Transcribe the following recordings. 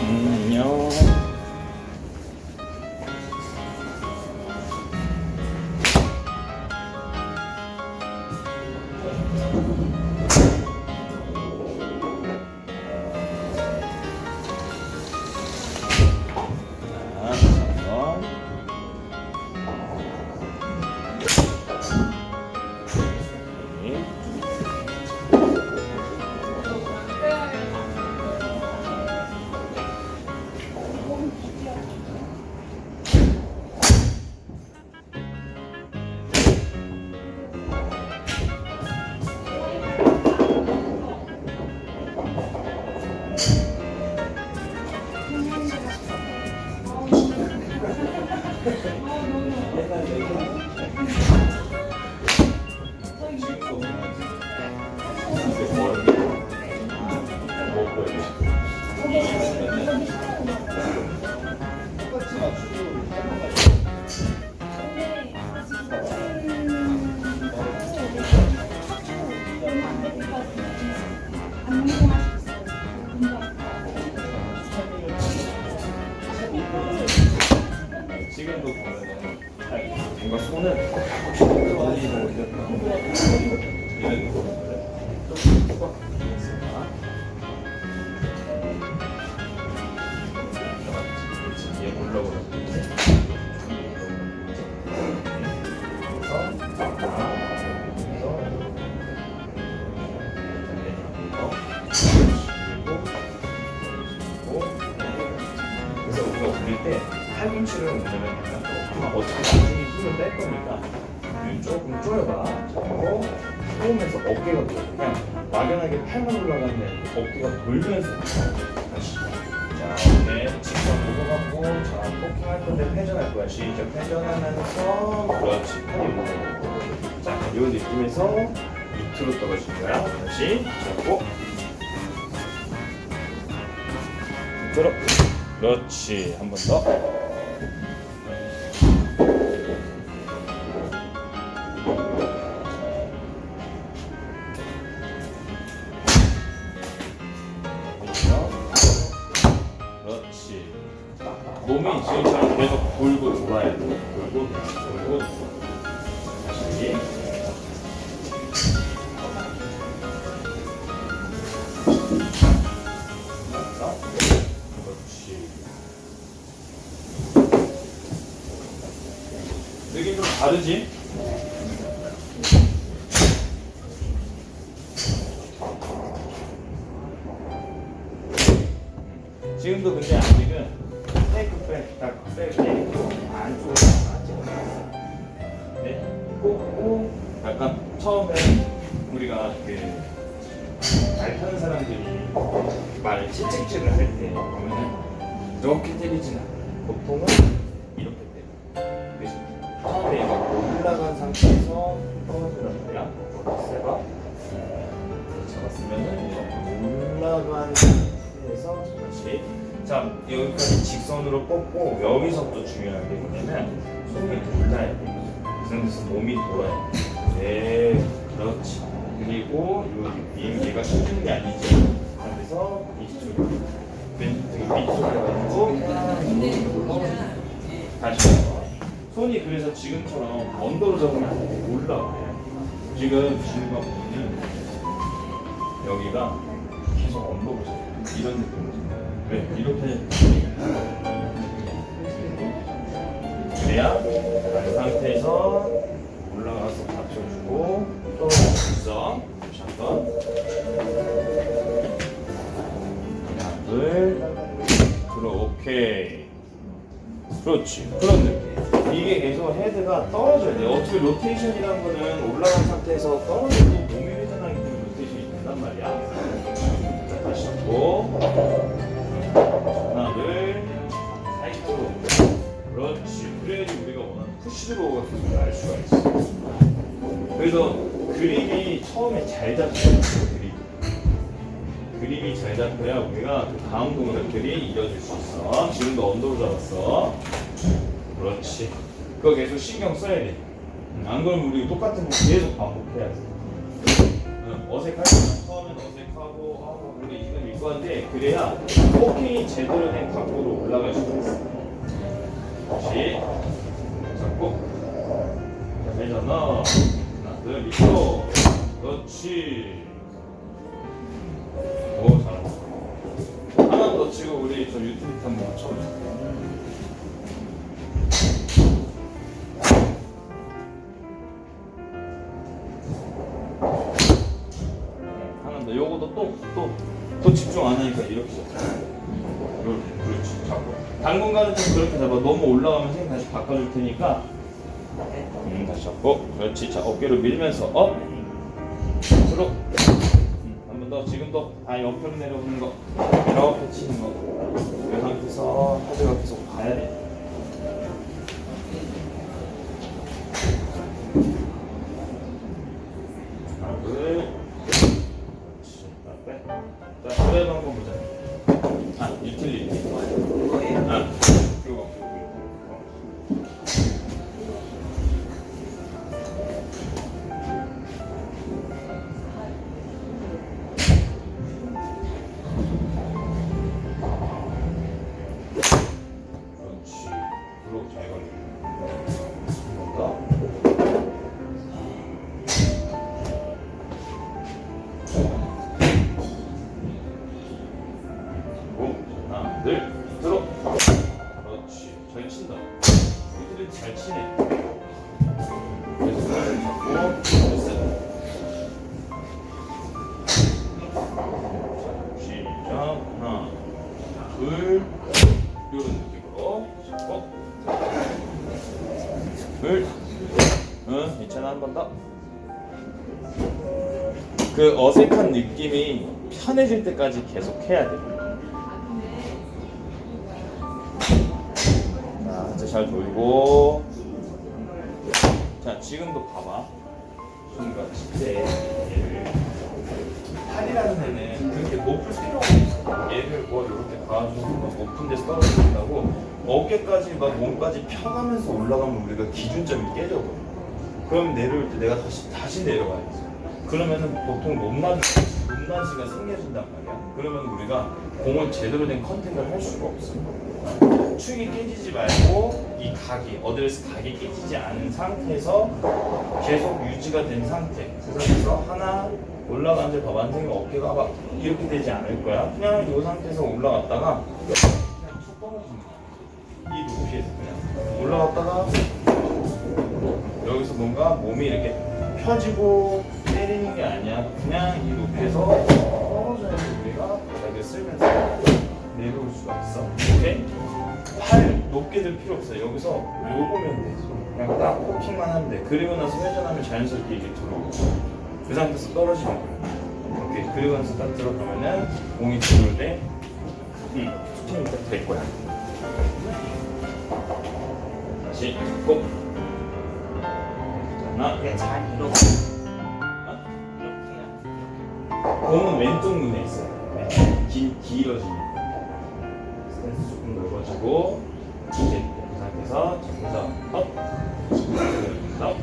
음, 안 보면은 뭔가 손을 올리고 이런 얘 올라오고 그래서 우리가 올릴 때 팔꿈치를 올리면 어차피 나중에 힘을 뺄 거니까 눈 조금 조여봐. 그리고 호흡에서 어깨가 돌 그냥 막연하게 팔만 올라가면 어깨가 돌면서 다시. 자, 어깨 직선 올라가고 자, 포킹 할 건데 회전할 거야. 시작 회전하면서 그렇지. 팔이 올라가고. 자, 이 느낌에서 밑으로 떨어질 거야. 다시 잡고 들어. 그렇지. 한 번 더. 느낌 좀 다르지? 지금도 근데 아직은 테이크 백 딱백 때리고 안쪽으로 맞지 네, 꽂고 약간 처음에 여기까지 직선으로 뻗고 여기서부터 중요한 게 뭐냐면 손이 돌아야 돼. 그 상태에서 몸이 돌아야 돼. 네, 그렇지. 그리고 요 느낌 얘가 쉬는 게 아니죠. 그래서 이쪽 왼쪽 밑으로 가지고 다시. 손이 그래서 지금처럼 언더로 잡으면 안 돼. 올라와요. 지금 지우가 보면 여기가 계속 언더로 잡아요. 이런 느낌이죠. 왜? 이렇게 그래야 그 상태에서 올라가서 받쳐주고 또 있어. 다시 한번. 하나, 둘. 그럼 오케이. 그렇지. 그런 느낌. 이게 계속 헤드가 떨어져야 돼. 어차피 로테이션이라는 거는 올라간 상태에서 떨어져도 몸이 회전하기 때문에 로테이션이 된단 말이야. 자, 다시 잡고. 푸시드로우가 계속 날 수가 있어. 그래서 그립이 처음에 잘 잡혀야 돼. 그립. 그립이 잘 잡혀야 우리가 그 다음 동작들이 이어질 수 있어. 지금도 언더로 잡았어. 그렇지. 그거 계속 신경 써야 돼. 안 그러면 우리 똑같은 거 계속 반복해야 돼. 거야. 처음엔 어색하고 아, 뭐 우리 이건 읽고 한데 그래야 포킹이 제대로 된 각도로 올라갈 수가 있어. 다시 잡고 회전어 하나 둘 밑으로 그렇지. 오 잘한다. 하나 더 치고 우리 저 유틸리티 한번 맞춰보자. 하나 더. 요것도 또, 또, 또 집중 안 하니까 이렇게. 이렇게, 그렇지. 잡고. 당분간은 좀 그렇게 잡아. 너무 올라가면 바꿔줄 테니까. 음, 다시 잡고. 그렇지. 자, 어깨로 밀면서 업. 들어. 음, 한번 더. 지금도 다 옆으로 내려오는 거. 이렇게 치는 거. 이 상태에서 하드가 계속 가야 돼. 그 어색한 느낌이 편해질 때까지 계속 해야 돼. 자, 이제 잘 돌고. 자, 지금도 봐봐. 뭔가 칠때 얘를 팔이라는 애는 그렇게 높을 필요가 없어. 얘를 뭐 이렇게 가지고 막 높은 데서 떨어진다고 어깨까지 막 몸까지 펴가면서 올라가면 우리가 기준점이 깨져버려. 그럼 내려올 때 내가 다시 다시 내려가야지. 그러면은 보통 높낮 높낮이가 생겨진단 말이야. 그러면 우리가 공을 제대로 된 컨택을 할 수가 없어. 축이 깨지지 말고 이 각이 어드레스 각이 깨지지 않은 상태에서 계속 유지가 된 상태. 그 상태에서 하나 올라가는데 봐봐 선생님 어깨가 막 이렇게 되지 않을 거야. 그냥 이 상태에서 올라갔다가 그냥 툭 떨어지는 거야. 이 높이에서 그냥 올라갔다가 여기서 뭔가 몸이 이렇게 펴지고 때리는 게 아니야. 그냥 이 높이에서 떨어져야 우리가 바닥에 쓸면서 내려올 수가 있어. 오케이? 팔 높게 들 필요 없어. 여기서 요 보면 되지. 그냥 딱 포킹만 하면 돼. 그리고 나서 회전하면 자연스럽게 이게 들어오고 그 상태에서 떨어지는 거야. 오케이. 그리고 나서 딱 들어가면은 공이 들어올 때 음, 스팅이 딱 될 거야. 다시 꼭. 하나, 이게 잘? 이렇게요. 공은 왼쪽 눈에 있어요. 네. 긴 길어지는. 스탠스 조금 넓어지고 이제 그 상태에서 그래서 업, 업,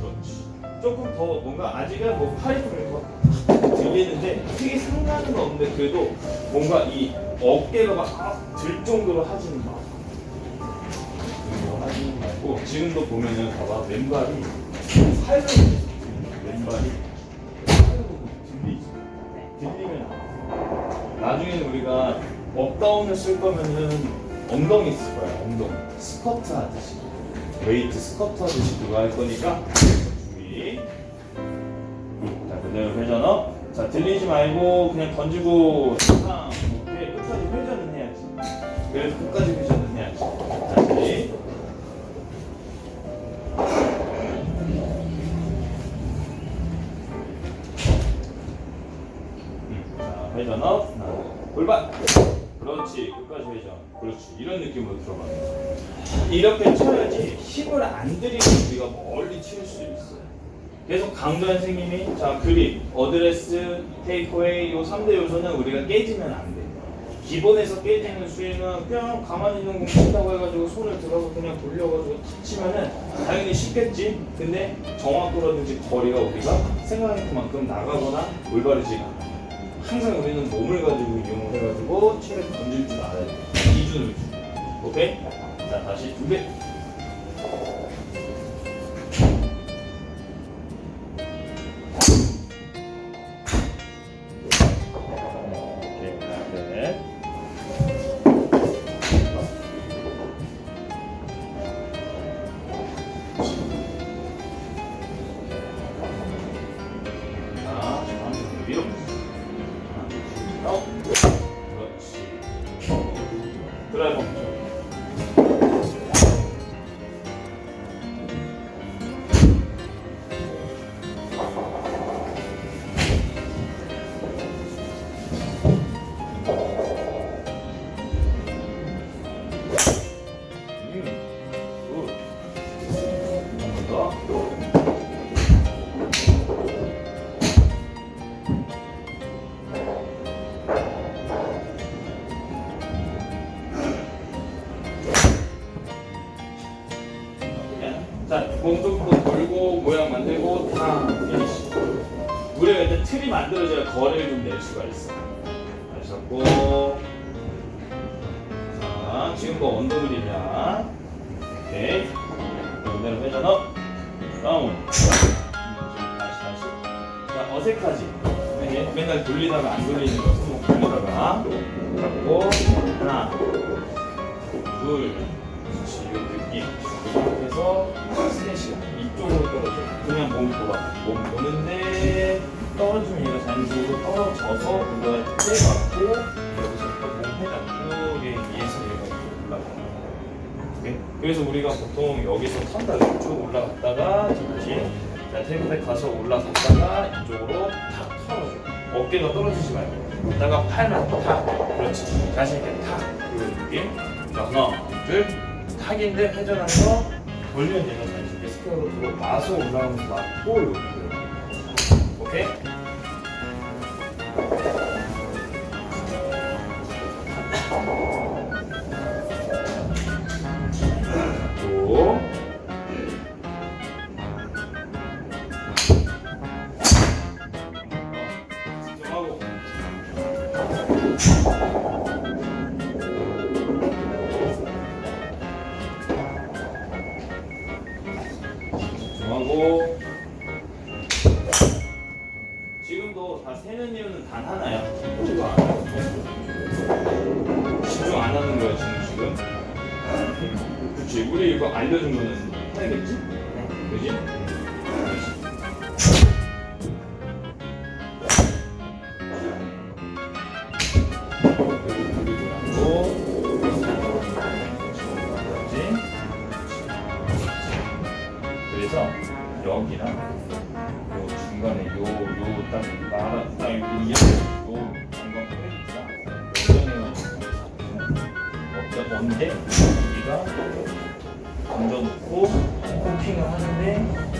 그렇지. 조금 더 뭔가 아직은 뭐 팔이 좀 들리는데 크게 상관은 없는데 그래도 뭔가 이 어깨가 막 들 정도로 하지는 마. 하지는 말고 지금도 보면은 봐봐 왼발이 살로 왼발이 나중에는 우리가 업다운을 쓸 거면은 엉덩이 쓸 거야 엉덩이. 스쿼트 하듯이. 웨이트 스쿼트 하듯이 그거 할 거니까. 준비. 자 그대로 회전업. 자 들리지 말고 그냥 던지고 상 오케이 끝까지 회전은 해야지. 그래서 끝까지 회전은 해야지. 음, 자, 회전업, 하나, 골반. 그렇지, 끝까지 회전. 그렇지, 이런 느낌으로 들어가는 거야. 이렇게 쳐야지 힘을 안 들이고 우리가 멀리 칠 수 있어요. 계속 강도현 선생님이 자 그립, 어드레스, 테이크웨이 요 3대 요소는 우리가 깨지면 안 돼. 기본에서 깨지는 스윙은 그냥 가만히 있는 공 친다고 해가지고 손을 들어서 그냥 돌려가지고 탁 치면은 당연히 쉽겠지. 근데 정확도라든지 거리가 우리가 생각한 만큼 나가거나 올바르지가 않아. 항상 우리는 몸을 가지고 이용을 해가지고 채를 던질 줄 알아야 돼. 기준을 주. 오케이? 자 다시 준비. 안 돌리는 거 손목 돌리다가 잡고 하나, 둘, 그렇지. 이 느낌. 이렇게 해서 스트레치가 이쪽으로 떨어져. 그냥 몸 돌아. 몸 보는데 떨어지면 얘가 자연적으로 떨어져서 우리가 떼갖고 여기서 또몸 회전 쪽에 위에서 얘가 올라가. 오케이? 그래서 우리가 보통 여기서 탄다 이쪽 올라갔다가 다시 자 테이블에 가서 올라갔다가 이쪽으로 탁 털어줘. 어깨가 떨어지지 말고. 이따가 팔만 탁. 그렇지. 자신 있게 탁. 이런 느낌. 자 하나, 둘. 탁인데 회전하면서 돌면 얘가 자신 있게 스퀘어로 들어 마서 올라가면서 맞고 이렇게. 오케이? 또.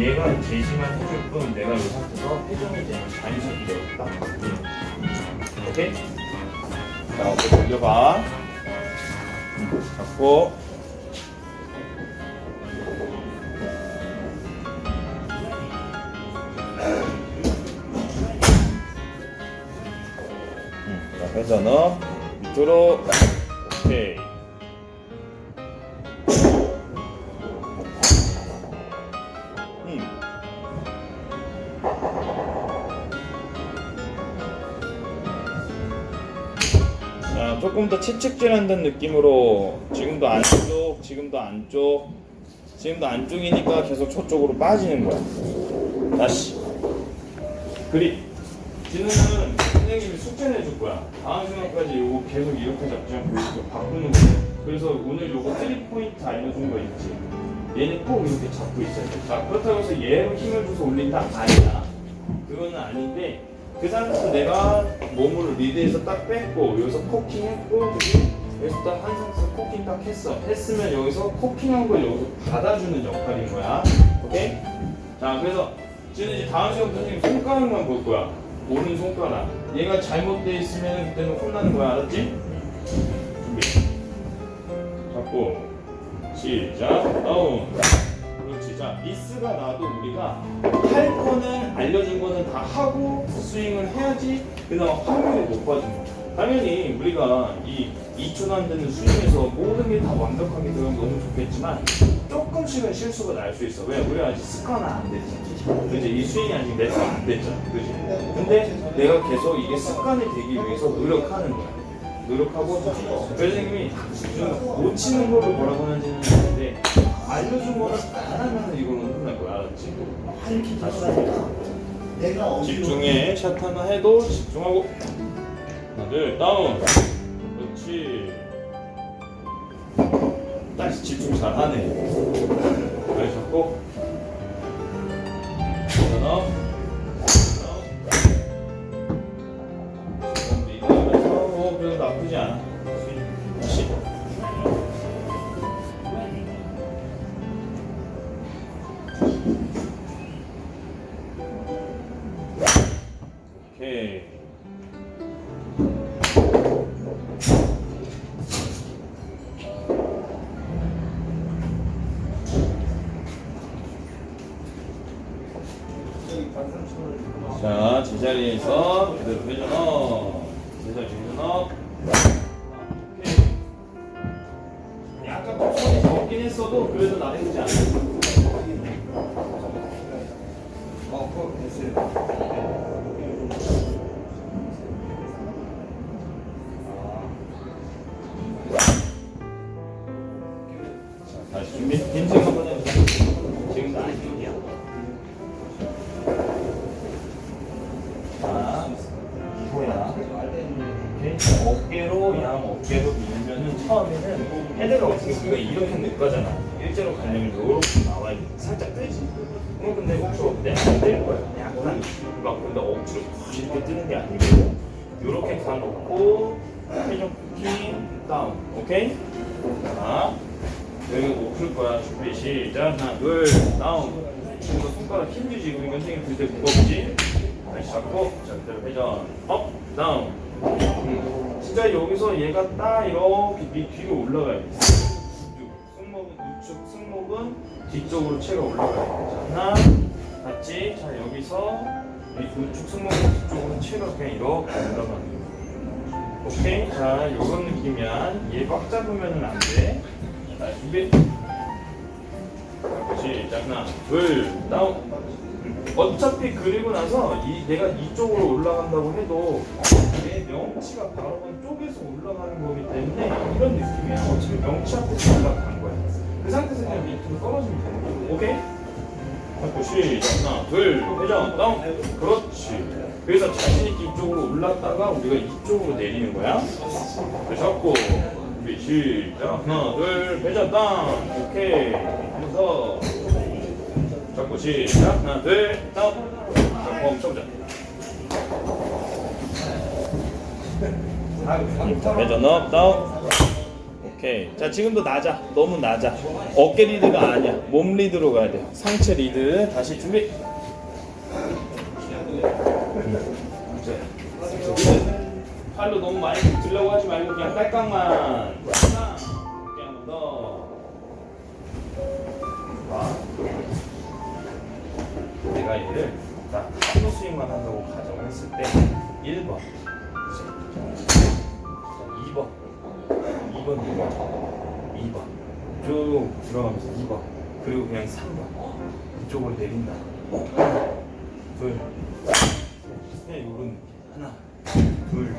얘가 제시만 해줄 뿐 내가 이 상태에서 회전이 되는 자연스럽게 되었다. 오케이? 자 어깨 돌려봐. 잡고. 음, 자 회전어. 밑으로. 오케이 조금 더 채찍질한다는 느낌으로 지금도 안쪽, 지금도 안쪽, 지금도 안쪽이니까 계속 저쪽으로 빠지는 거야. 다시. 그립. 지는 선생님이 숙제 내줄 거야. 다음 시간까지 이거 계속 이렇게 잡지 않고 이렇게 바꾸는 거야. 그래서 오늘 요거 3포인트 알려준 거 있지. 얘는 꼭 이렇게 잡고 있어야 돼. 자, 그렇다고 해서 얘로 힘을 줘서 올린다? 아니다. 그거는 아닌데, 그 상태에서 내가 몸을 리드해서 딱 뺐고, 여기서 코킹 했고? 여기서 딱 한 상태에서 코킹 딱 했어. 했으면 여기서 코킹한 걸 여기서 받아주는 역할인 거야. 오케이? 자, 그래서 지금 이제 다음 시간 선생님 손가락만 볼 거야. 오른 손가락. 얘가 잘못돼 있으면 그때는 혼나는 거야. 알았지? 준비 잡고 시작 다운 미스가 나도 우리가 할 거는 알려준 거는 다 하고 스윙을 해야지 그나마 확률이 높아진 거야 당연히 우리가 이 2초 안 되는 스윙에서 모든 게 다 완벽하게 들어가면 너무 좋겠지만 조금씩은 실수가 날 수 있어 왜? 우리가 아직 습관은 안 되지 그지? 이 스윙이 아직 매스가 안 됐잖아 그지? 근데 내가 계속 이게 습관이 되기 위해서 노력하는 거야 노력하고 선생님이 좀 놓치는 거를 뭐라고 하는지는 모르는데 알려준 거를 안 하면 이거는 혼날 거야 알았지? 다시 집중해. 샷 하나 해도 집중하고. 하나 둘 다운. 그렇지. 다시 집중 잘하네. 잘 잡고 자 제자리에서 그대로 회전업 어깨로 양 어깨로 밀면은 처음에는 헤드가 어떻게 우리가 이렇게 늘 거잖아 일자로 가려면 이렇게 나와야 돼. 살짝 뜨지. 그럼 근데 억지로 내안뜰 거야. 약간 막 근데 억지로 확 이렇게 뜨는 게 아니고 이렇게 가놓고 회전 쿠킹 다운. 오케이? 자 여기 오플 거야. 준비 시작. 하나 둘 다운. 지금 손가락 힘주지 그리고 선생님 들때 무겁지? 다시 잡고. 자 그대로 회전. 업 다운. 음. 진짜 여기서 얘가 딱 이렇게 밑 뒤로 올라가야 돼. 승모근 우측 승모근 뒤쪽으로 체가 올라가야 돼. 자, 하나 같이. 자 여기서 이 우측 승모근 뒤쪽으로 체가 그냥 이렇게 올라가는 거야. 오케이. 자 요런 느낌이야. 얘 꽉 잡으면은 안돼. 자 준비. 시작 하나 둘 다운 어차피 그리고 나서 이 내가 이쪽으로 올라간다고 해도 내 명치가 바로 쪽에서 올라가는 거기 때문에 이런 느낌이야. 어차피 명치 앞에서 올라간 거야. 그 상태에서 그냥 밑으로 떨어지면 되는 거야. 오케이? 잡고 시작 하나 둘 회전. 다운 그렇지. 그래서 자신있게 이쪽으로 올랐다가 우리가 이쪽으로 내리는 거야. 그 잡고. 준비 시작. 하나 둘 회전. 다운 오케이. 하면서 잡고 시작. 하나 둘 다운 멈춰보자. 회전 업 다운 오케이. 자 지금도 낮아. 너무 낮아. 어깨 리드가 아니야. 몸 리드로 가야 돼. 상체 리드. 다시 준비. 팔로 너무 많이 들려고 하지 말고 그냥 딸깍만 내가 얘를 딱 하루 스윙만 한다고 가정을 했을 때 1번 2번 2번 2번 2번 쭉 들어가면서 2번 그리고 그냥 3번 이쪽으로 내린다. 하나 둘 셋. 요런 느낌 하나 둘셋.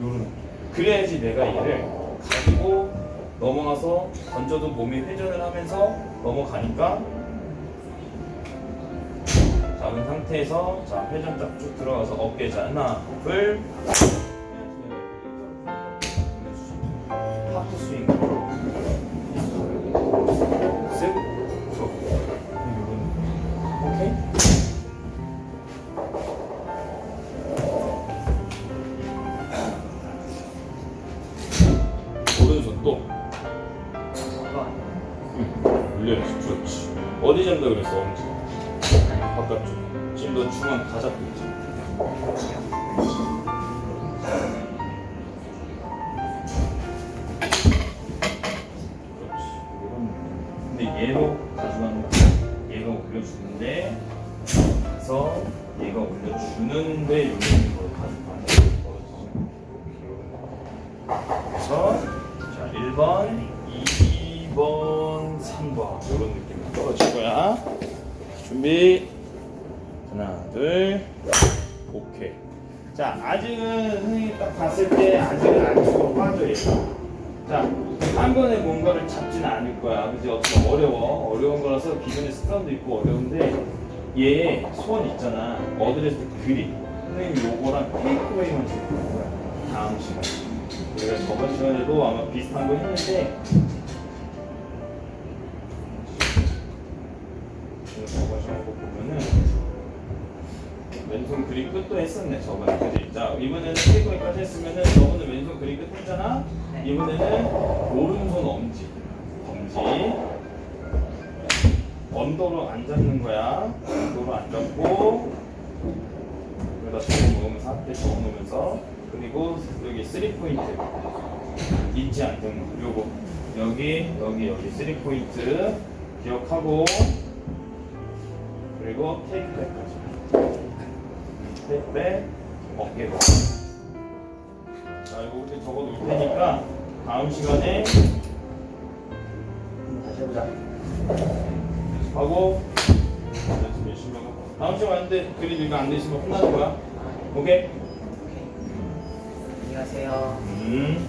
요런. 느낌 그래야지 내가 얘를 가지고 넘어가서 던져도 몸이 회전을 하면서 넘어가니까 작은 상태에서 자 회전 쫙쭉 들어가서 어깨 자 하나 둘. 하프 스윙. 쓱. 쭉. 요런 오케이. 오른손 또 응, 올려야지. 그렇지. 어디 잡다 그랬어? 엄지 바깥쪽. 지금 너 중앙 다 잡고 있지? 그렇지. 근데 얘로 가져가는 거 얘가 올려주는데 그래서 얘가 올려주는데 여기 있는 걸 가져가는 그래서 자 1번 2번 3번. 이런 느낌으로 떨어질 거야. 준비. 아직은 선생님이 딱 봤을 때 아직은 안쪽으로 빠져요. 자, 한 번에 뭔가를 잡지는 않을 거야. 그지? 어떻게 어려워. 어려운 거라서 기존에 습관도 있고 어려운데 얘 소원 있잖아. 어드레스 그립. 선생님 요거랑 테이크웨이만 줄 거야. 다음 시간. 우리가 저번 시간에도 아마 비슷한 거 했는데 저번 시간 거 보면은 왼손 그립 끝도 했었네 저번에 그지? 자 이번에는 테이크웨이까지 했으면은 저번에 왼손 그립 끝 했잖아? 네. 이번에는 오른손 엄지. 엄지. 언더로 안 잡는 거야. 언더로 안 잡고 여기다 적어놓으면서 앞에 적어놓으면서 그리고 여기 쓰리 포인트. 잊지 않는 거 요거. 여기 여기 여기 쓰리 포인트. 기억하고. 그리고 테이크백까지. 테이크백 어깨로 자 이거 우리 적어 놓을 테니까 다음 시간에 다시 해보자 연습 열심히 하고 다음 시간 왔는데 그림 이거 안 되시면 혼나는 거야 오케이? 오케이. 안녕하세요. 음